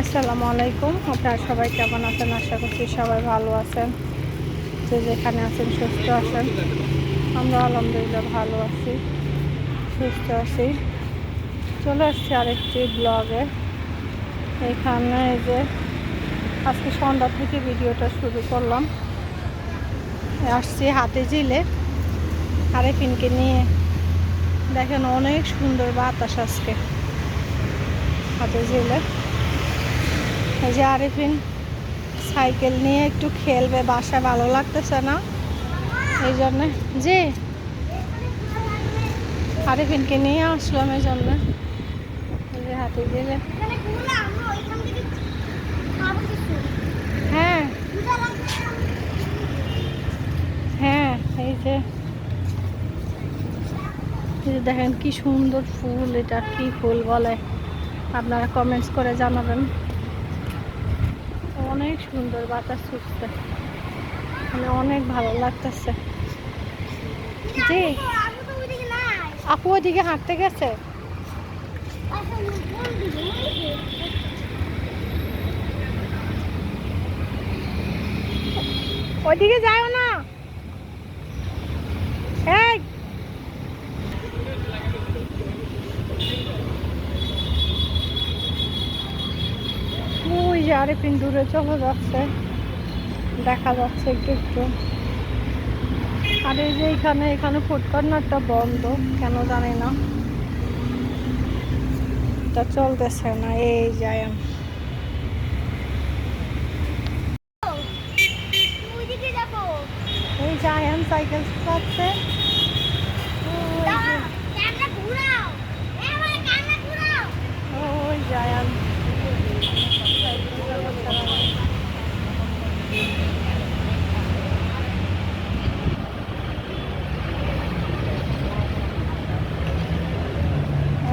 আসসালামু আলাইকুম। আপনারা সবাই কেমন আছেন? আশা করছি সবাই ভালো আছেন। যে যেখানে আছেন, সুস্থ আছেন। আমরা আলহামদুলিল্লাহ ভালো আছি, সুস্থ আছি। চলে আসছি আরেকটি ব্লগে। এখানে যে আজকে সন্ধ্যা থেকে ভিডিওটা শুরু করলাম। আসছি হাতে জিলে আরেফিনকে নিয়ে। দেখেন অনেক সুন্দর বাতাস আজকে হাতে জিলে এই যে আরেফিন সাইকেল নিয়ে একটু খেলবে, বাসায় ভালো লাগতেছে না? এই জন্যে। জি। আরেফিনকে নিয়ে আসলাম এই জন্যে। হাতে কিছু। হ্যাঁ। হ্যাঁ এই যে। দেখেন কি সুন্দর ফুল, এটা কি ফুল বলে? আপনারা কমেন্টস করে জানাবেন। অনেক সুন্দর বাতাস ছুটছে মানে অনেক ভালো লাগতেছে। জি। আপু ওইদিকে হাঁটতে গেছে? ওদিকে যাও না এই ওই যে আরেকদিন দূরে চলে যাচ্ছে দেখা যাচ্ছে একটু একটু। আর এই যে এখানে এখানে ফুড কর্নারটা বন্ধ কেন জানি না। এটা চলতেছে না এই যাব। এই জায়ান সাইকেল চালাচ্ছে ওই দাঁড়া, যে, ক্যামেরা ঘুরাও। এ আমার ক্যামেরা ঘুরাও। ওই জায়ান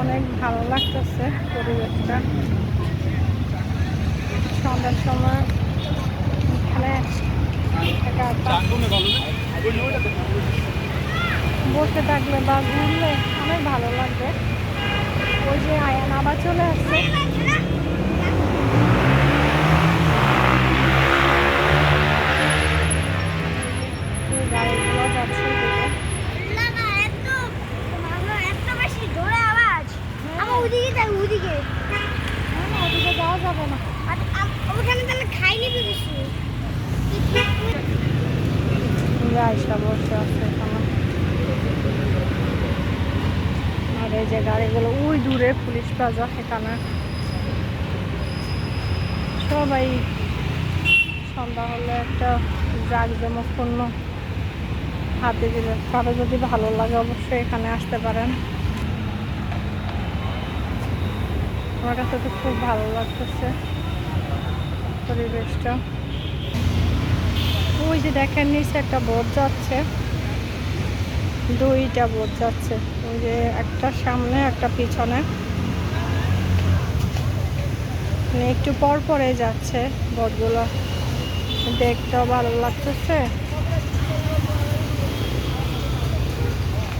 অনেক ভালো লাগতেছে পরিবেশটা। সন্ধ্যার সময় এখানে বসে থাকলে বা ঘুরলে অনেক ভালো লাগবে। ওই যে আয়ান আবার চলে আসছে এই গাড়িগুলো যাচ্ছে এদিকে। না, না, এত ভালো, এত বেশি জোরে আওয়াজ। আমার ওইদিকে যাই, ওইদিকে। না, না, ওদিকে যাওয়া যাবে না আর আম- ওখানে তাহলে খাই নিবি বেশি। আর এই যে গাড়িগুলো ওই দূরে পুলিশ প্লাজা এখানে সবাই সন্ধ্যা হলে একটা জাঁকজমকপূর্ণ হাতে দিলে কারও যদি ভালো লাগে অবশ্যই এখানে আসতে পারেন আমার কাছে তো খুব ভালো লাগতেছে পরিবেশটা। ওই যে দেখেন নিচে একটা বোট যাচ্ছে। দুইটা বোট যাচ্ছে। ওই যে একটা সামনে, একটা পিছনে। মানে একটু পর পরে যাচ্ছে বোটগুলো দেখতেও ভালো লাগতেছে।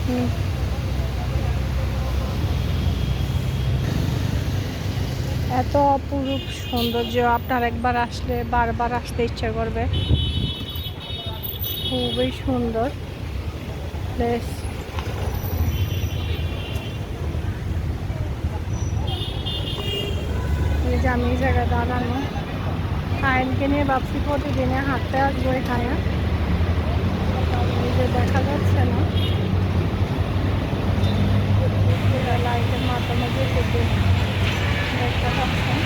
হুম। এত অপরূপ সৌন্দর্য। আপনার একবার আসলে বারবার আসতে ইচ্ছে করবে। খুবই সুন্দর। প্লেস এই যে আমি এই জায়গায় দাঁড়ানো। আইনকে নিয়ে ভাবছি প্রতিদিনে হাঁটতে আসব এই যে দেখা যাচ্ছে না। লাইটের মাধ্যমে দেখতে পাচ্ছেন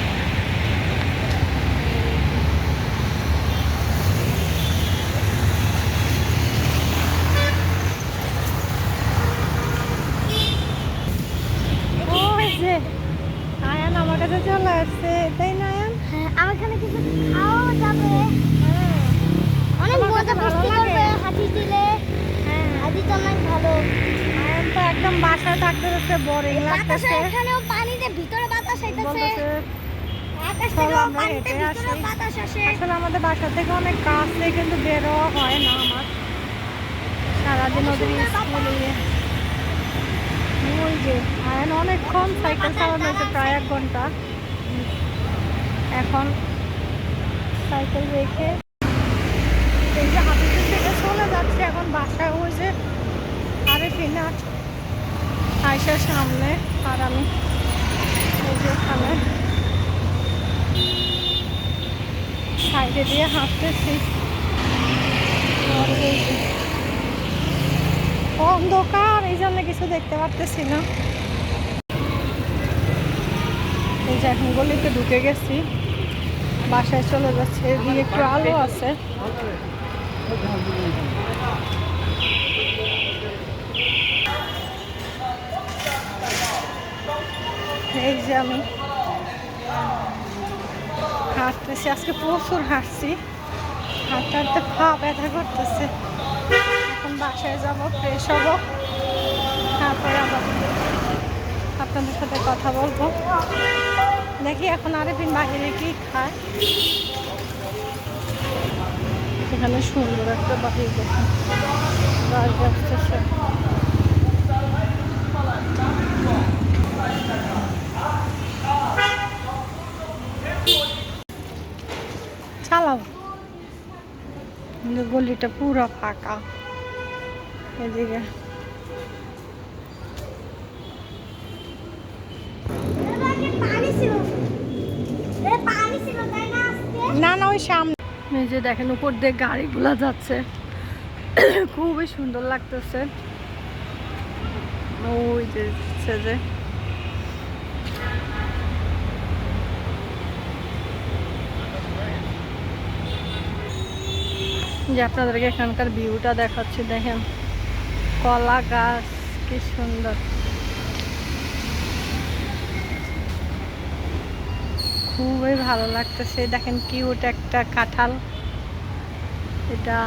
ওই যে আয়ান আমার কাছে চলে আসছে তাই না আয়ান হ্যাঁ, আমার এখানে কিছু খাওয়াও যাবে। অনেক তোমার মজা কাছে ভালো মস্তি লাগে? করবে হাতি দিলে হ্যাঁ হাতি তো অনেক ভালো আয়ান তো একদম বোরিং লাগতেছে। এখানেও পানিতে ভিতরে বাতাস আইতাছে। আসলে আমাদের বাসা থেকে অনেক কাছে কিন্তু বেরোয়া হয় না আমার। সারাদিন ওদের স্কুলে ওই যে আয়ান অনেকক্ষণ সাইকেল চালানো হয়েছে প্রায় এক ঘণ্টা। এখন সাইকেল রেখে এই যে হাতিতে থেকে চলে যাচ্ছে এখন বাসায় ওই যে আরে ফিনাট আয়সার সামনে আর আমি যে সাইডে দিয়ে হাঁটতেছি। অন্ধকার, এই জন্য কিছু দেখতে পারতেছি না। এই যে এখন গলিতে ঢুকে গেছি। বাসায় চলে যাচ্ছে। এদিকে একটু আলো আছে। এই যে আমি হাঁটতেছি, আজকে প্রচুর হাঁটছি। হাঁটতে হাঁটতে পা ব্যথা করতেছে। এখন বাসায় যাব ফ্রেশ হব। তারপরে আবার আপনাদের সাথে কথা বলব। দেখি এখন আরেকদিন বাইরে কি খায়। এখানে সুন্দর একটা বাহির দেখুন। গাছ আসতেছে গলিটা পুরো ফাঁকা। এদিকে। না না, ওই সামনে। এই যে দেখেন, উপর দিয়ে গাড়িগুলো যাচ্ছে। খুবই সুন্দর লাগতেছে। ওই যে যে। যে আপনাদেরকে এখানকার ভিউটা দেখাচ্ছি দেখেন। কলা গাছ কি সুন্দর। খুবই ভালো লাগতেছে। দেখেন কিউট একটা কাঁঠাল। এটা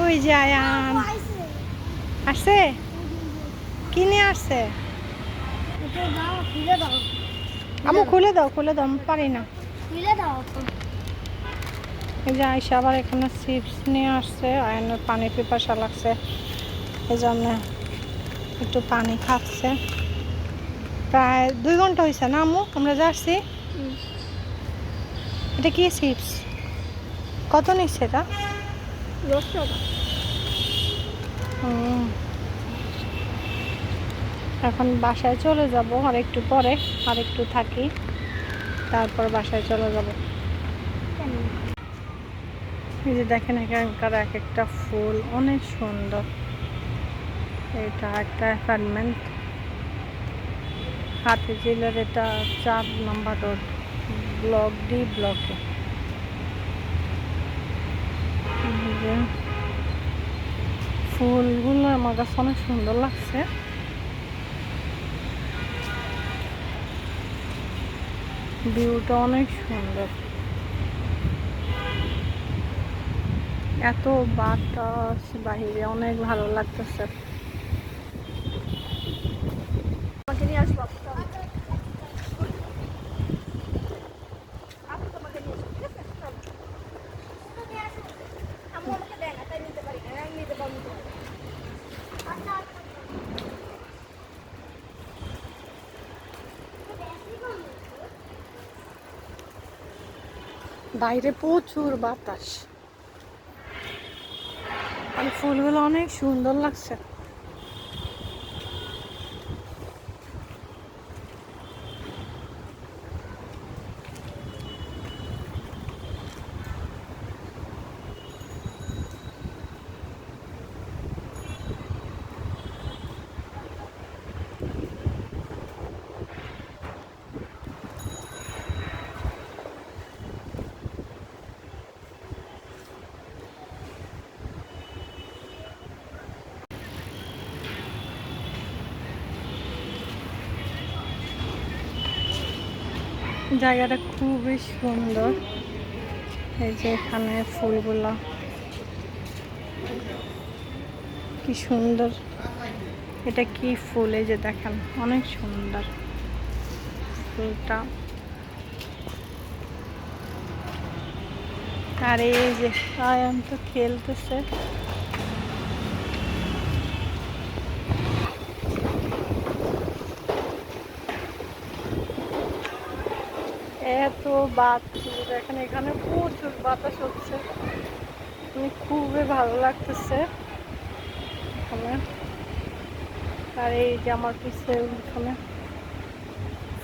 ওই যে আয়ান। আসছে? কিনে আসছে? আমু খুলে দাও। খুলে দাও আমি পারি না। খুলে দাও এই যে আইসা আবার এখানে চিপস নিয়ে আসছে আয়নের পানি পিপাসা লাগছে। এই জন্য একটু পানি খাচ্ছে। প্রায় দুই ঘণ্টা হয়েছে না আমু আমরা যাচ্ছি এটা কি চিপস? কত নিচ্ছে এটা? দশ টাকা। এখন বাসায় চলে যাব আর একটু পরে আর একটু থাকি। তারপর বাসায় চলে যাব। এই যে দেখেন এখানকার এক একটা ফুল, অনেক সুন্দর। এটা একটা অ্যাপার্টমেন্ট হাতিঝিলের এটা চার নাম্বার রোড, ব্লক ডি ব্লকে। ফুলগুলো আমার কাছে অনেক সুন্দর লাগছে। ভিউটা অনেক সুন্দর। এত বাতাস বাহিরে অনেক ভালো লাগতেছে। নিয়ে আসব আমি আমাকে দেয় না তাই নিতে পারি না আমি নিতে পারব না। আচ্ছা বাইরে প্রচুর বাতাস আর ফুলগুলো অনেক সুন্দর লাগছে। জায়গাটা খুবই সুন্দর। এই যে এখানে ফুলগুলো। কি সুন্দর। এটা কি ফুল? এই যে দেখেন, অনেক সুন্দর ফুলটা। আর এই যে আয়ান তো খেলতেছে এত বাতাস দেখেন এখানে প্রচুর বাতাস হচ্ছে। মানে খুবই ভালো লাগতেছে এখানে। আর এই যে আমার পিছে এখানে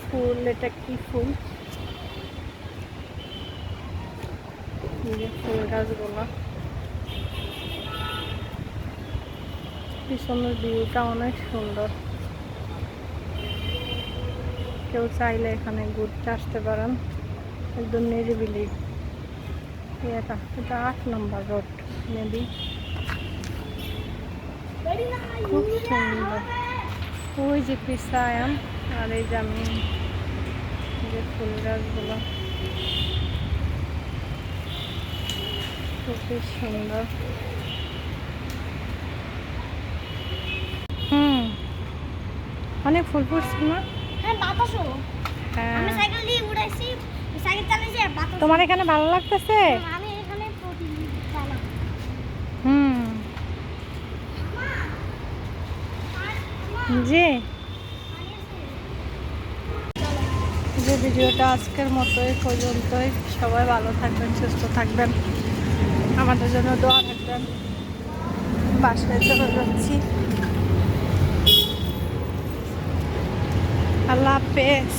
ফুল, এটা কি ফুল? ফুল গাছগুলো। পিছনের ভিউটা অনেক সুন্দর। কেউ চাইলে এখানে ঘুরতে আসতে পারেন। একদম নিরিবিলি এটা এটা আট নম্বর রোড মেবি খুব সুন্দর। ওই যে পিসায়াম আর এই যে আমি যে ফুল গাছগুলো। খুবই সুন্দর। হুম। অনেক ফুল ফুটছে না? হ্যাঁ বাতাসও। হ্যাঁ। আমি সাইকেল দিয়ে উড়াইছি। তোমার এখানে ভালো লাগতেছে? আমি এখানে প্রতিদিন হুম। জি। যে ভিডিওটা আজকের মতোই পর্যন্তই। সবাই ভালো থাকবেন সুস্থ থাকবেন। আমাদের জন্য দোয়া রাখবেন। বাসায় চলে যাচ্ছি। আল্লাহ হাফেজ।